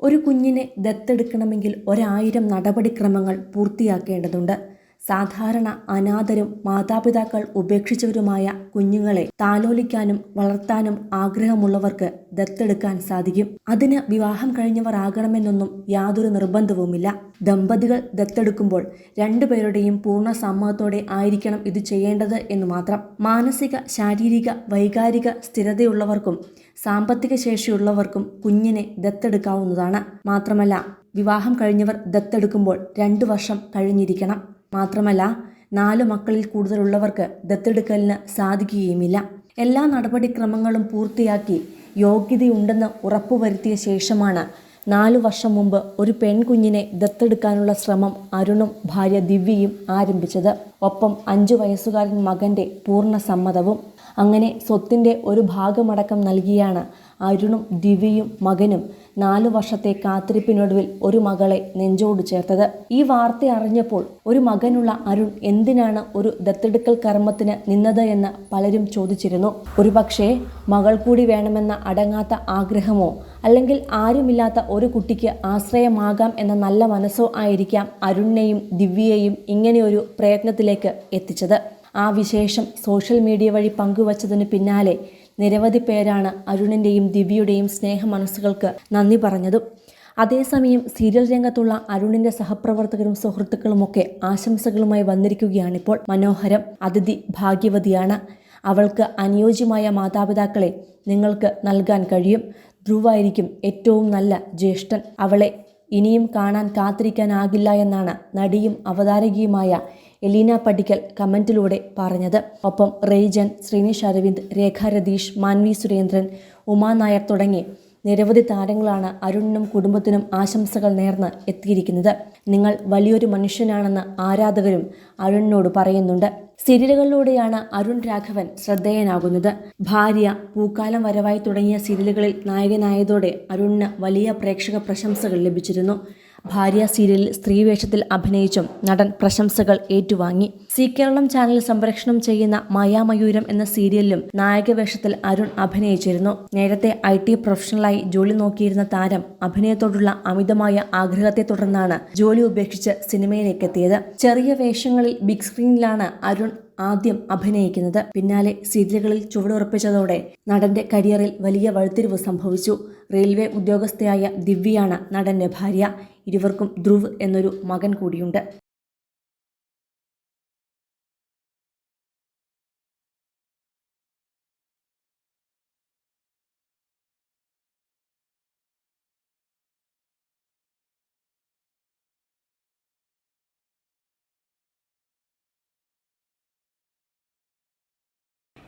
ഒരു കുഞ്ഞിനെ ദത്തെടുക്കണമെങ്കിൽ ഒരായിരം നടപടിക്രമങ്ങൾ പൂർത്തിയാക്കേണ്ടതുണ്ട്. സാധാരണ അനാഥരും മാതാപിതാക്കൾ ഉപേക്ഷിച്ചവരുമായ കുഞ്ഞുങ്ങളെ താലോലിക്കാനും വളർത്താനും ആഗ്രഹമുള്ളവർക്ക് ദത്തെടുക്കാൻ സാധിക്കും. അതിന് വിവാഹം കഴിഞ്ഞവർ ആകണമെന്നൊന്നും യാതൊരു നിർബന്ധവുമില്ല. ദമ്പതികൾ ദത്തെടുക്കുമ്പോൾ രണ്ടുപേരുടെയും പൂർണ സമ്മതത്തോടെ ആയിരിക്കണം ഇത് ചെയ്യേണ്ടത് എന്ന് മാത്രം. മാനസിക ശാരീരിക വൈകാരിക സ്ഥിരതയുള്ളവർക്കും സാമ്പത്തിക ശേഷിയുള്ളവർക്കും കുഞ്ഞിനെ ദത്തെടുക്കാവുന്നതാണ്. മാത്രമല്ല വിവാഹം കഴിഞ്ഞവർ ദത്തെടുക്കുമ്പോൾ രണ്ടു വർഷം കഴിഞ്ഞിരിക്കണം. മാത്രമല്ല നാലു മക്കളിൽ കൂടുതലുള്ളവർക്ക് ദത്തെടുക്കലിന് സാധിക്കുകയുമില്ല. എല്ലാ നടപടിക്രമങ്ങളും പൂർത്തിയാക്കി യോഗ്യതയുണ്ടെന്ന് ഉറപ്പുവരുത്തിയ ശേഷമാണ് നാലു വർഷം മുമ്പ് ഒരു പെൺകുഞ്ഞിനെ ദത്തെടുക്കാനുള്ള ശ്രമം അരുണും ഭാര്യ ദിവ്യയും ആരംഭിച്ചത്. ഒപ്പം അഞ്ചു വയസ്സുകാരൻ മകന്റെ പൂർണ സമ്മതവും അങ്ങനെ സ്വത്തിന്റെ ഒരു ഭാഗമടക്കം നൽകിയാണ് അരുണും ദിവ്യയും മകനും നാലു വർഷത്തെ കാത്തിരിപ്പിനൊടുവിൽ ഒരു മകളെ നെഞ്ചോട് ചേർത്തത്. ഈ വാർത്ത അറിഞ്ഞപ്പോൾ ഒരു മകനുള്ള അരുൺ എന്തിനാണ് ഒരു ദത്തെടുക്കൽ കർമ്മത്തിന് നിന്നത് എന്ന് പലരും ചോദിച്ചിരുന്നു. ഒരുപക്ഷേ മകൾ കൂടി വേണമെന്ന അടങ്ങാത്ത ആഗ്രഹമോ അല്ലെങ്കിൽ ആരുമില്ലാത്ത ഒരു കുട്ടിക്ക് ആശ്രയമാകാം എന്ന നല്ല മനസ്സോ ആയിരിക്കാം അരുണിനെയും ദിവ്യയെയും ഇങ്ങനെയൊരു പ്രയത്നത്തിലേക്ക് എത്തിച്ചത്. ആ വിശേഷം സോഷ്യൽ മീഡിയ വഴി പങ്കുവച്ചതിന് പിന്നാലെ നിരവധി പേരാണ് അരുണിന്റെയും ദിവ്യയുടെയും സ്നേഹ മനസ്സുകൾക്ക് നന്ദി പറഞ്ഞതും. അതേസമയം സീരിയൽ രംഗത്തുള്ള അരുണിന്റെ സഹപ്രവർത്തകരും സുഹൃത്തുക്കളുമൊക്കെ ആശംസകളുമായി വന്നിരിക്കുകയാണിപ്പോൾ മനോഹരം അതിഥി ഭാഗ്യവതിയാണ്. അവൾക്ക് അനുയോജ്യമായ മാതാപിതാക്കളെ നിങ്ങൾക്ക് നൽകാൻ കഴിയും. ധ്രുവായിരിക്കും ഏറ്റവും നല്ല ജ്യേഷ്ഠൻ. അവളെ ഇനിയും കാണാൻ കാത്തിരിക്കാനാകില്ല എന്നാണ് നടിയും അവതാരകയുമായ എലീന പടിക്കൽ കമന്റിലൂടെ പറഞ്ഞത്. ഒപ്പം റെയ്ജൻ ശ്രീനിഷ് അരവിന്ദ് രേഖ രതീഷ് മാൻവി സുരേന്ദ്രൻ ഉമാ നായർ തുടങ്ങി നിരവധി താരങ്ങളാണ് അരുണിനും കുടുംബത്തിനും ആശംസകൾ നേർന്ന് എത്തിയിരിക്കുന്നത്. നിങ്ങൾ വലിയൊരു മനുഷ്യനാണെന്ന് ആരാധകരും അരുണിനോട് പറയുന്നുണ്ട്. സീരിയലുകളിലൂടെയാണ് അരുൺ രാഘവൻ ശ്രദ്ധേയനാകുന്നത്. ഭാര്യ പൂക്കാലം വരവായി തുടങ്ങിയ സീരിയലുകളിൽ നായകനായതോടെ അരുണിന് വലിയ പ്രേക്ഷക പ്രശംസകൾ ലഭിച്ചിരുന്നു. ഭാര്യ സീരിയലിൽ സ്ത്രീവേഷത്തിൽ അഭിനയിച്ചും നടൻ പ്രശംസകൾ ഏറ്റുവാങ്ങി. സി കേരളം ചാനൽ സംപ്രേഷണം ചെയ്യുന്ന മായാമയൂരം എന്ന സീരിയലിലും നായകവേഷത്തിൽ അരുൺ അഭിനയിച്ചിരുന്നു. നേരത്തെ ഐ ടി പ്രൊഫഷണലായി ജോലി നോക്കിയിരുന്ന താരം അഭിനയത്തോടുള്ള അമിതമായ ആഗ്രഹത്തെ തുടർന്നാണ് ജോലി ഉപേക്ഷിച്ച് സിനിമയിലേക്കെത്തിയത്. ചെറിയ വേഷങ്ങളിൽ ബിഗ് സ്ക്രീനിലാണ് അരുൺ ആദ്യം അഭിനയിക്കുന്നത്. പിന്നാലെ സീരിയലുകളിൽ ചുവടുറപ്പിച്ചതോടെ നടന്റെ കരിയറിൽ വലിയ വഴിത്തിരിവ് സംഭവിച്ചു. റെയിൽവേ ഉദ്യോഗസ്ഥയായ ദിവ്യയാണ് നടന്റെ ഭാര്യ. ഇരുവർക്കും ധ്രുവ് എന്നൊരു മകൻ കൂടിയുണ്ട്.